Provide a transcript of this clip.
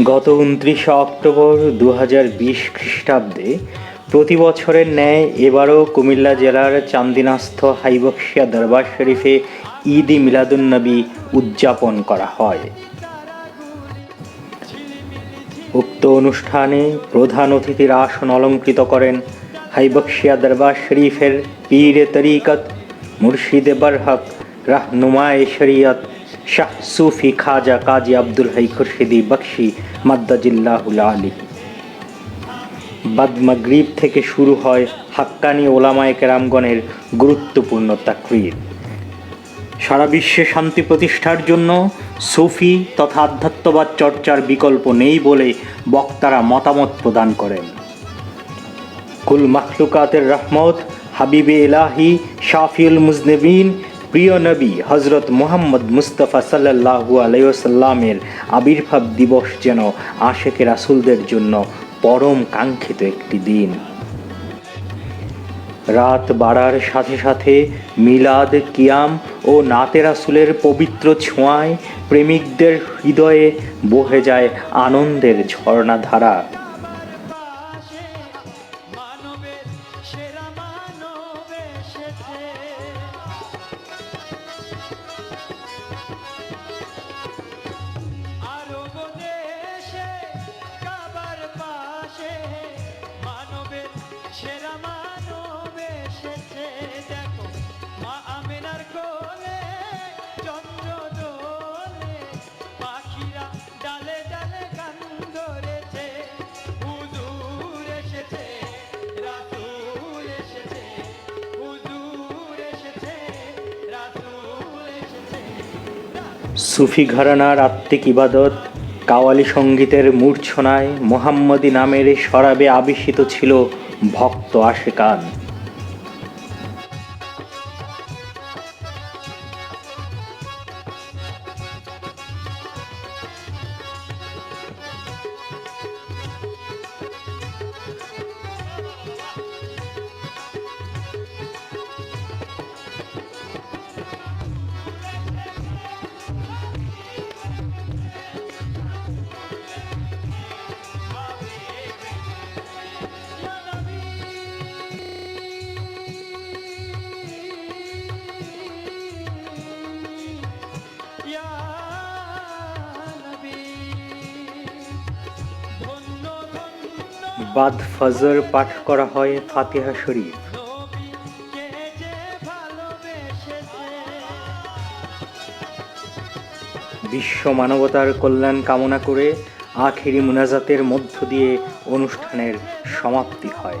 গত উনত্রিশে অক্টোবর দু বিশ খ্রিস্টাব্দে প্রতি বছরের ন্যায় এবারও কুমিল্লা জেলার চান্দিনাস্থ হাইবক্সিয়া দরবার শরীফে ঈদ ই মিলাদুন্নবী উদযাপন করা হয়। উক্ত অনুষ্ঠানে প্রধান অতিথির আসন অলঙ্কৃত করেন হাইবক্সিয়া দরবার শরীফের পীর তরিকত মুর্শিদে বরহক রাহনুমায় শরিয়ত, শাহ সুফি খাজা কাজী আব্দুল হাই খুরশিদি বক্সি মাদ্দাজিল্লাহুল আলী। বাদ থেকে শুরু হয় হাক্কানি ওলামায়ে কেরামগণের গুরুত্বপূর্ণ তাকরির সারা বিশ্বে শান্তি প্রতিষ্ঠার জন্য সুফি তথা আধ্যাত্মবাদ চর্চার বিকল্প নেই বলে বক্তারা মতামত প্রদান করেন। কুল মাখলুকাতের রহমত হাবিবে এলাহি শাফিউল মুজনবিন প্রিয় নবী হজরত মোহাম্মদ মুস্তফা সাল্লাহু আলাইসাল্লামের আবির্ভাব দিবস যেন আশেকে রাসুলদের জন্য পরম কাঙ্ক্ষিত একটি দিন। রাত বাড়ার সাথে সাথে মিলাদ কিয়াম ও নাতে রাসুলের পবিত্র ছোঁয়ায় প্রেমিকদের হৃদয়ে বহে যায় আনন্দের ঝর্ণাধারা। সুফি ঘরানার আত্মিক ইবাদত কাওয়ালি সঙ্গীতের মূর্ছনায় মোহাম্মদী নামের সরাবে আবিষ্কৃত ছিল ভক্ত আশেকান। বাদ ফজর পাঠ করা হয় ফাতিহা শরীফ। বিশ্ব মানবতার কল্যাণ কামনা করে আখেরি মুনাজাতের মধ্য দিয়ে অনুষ্ঠানের সমাপ্তি হয়।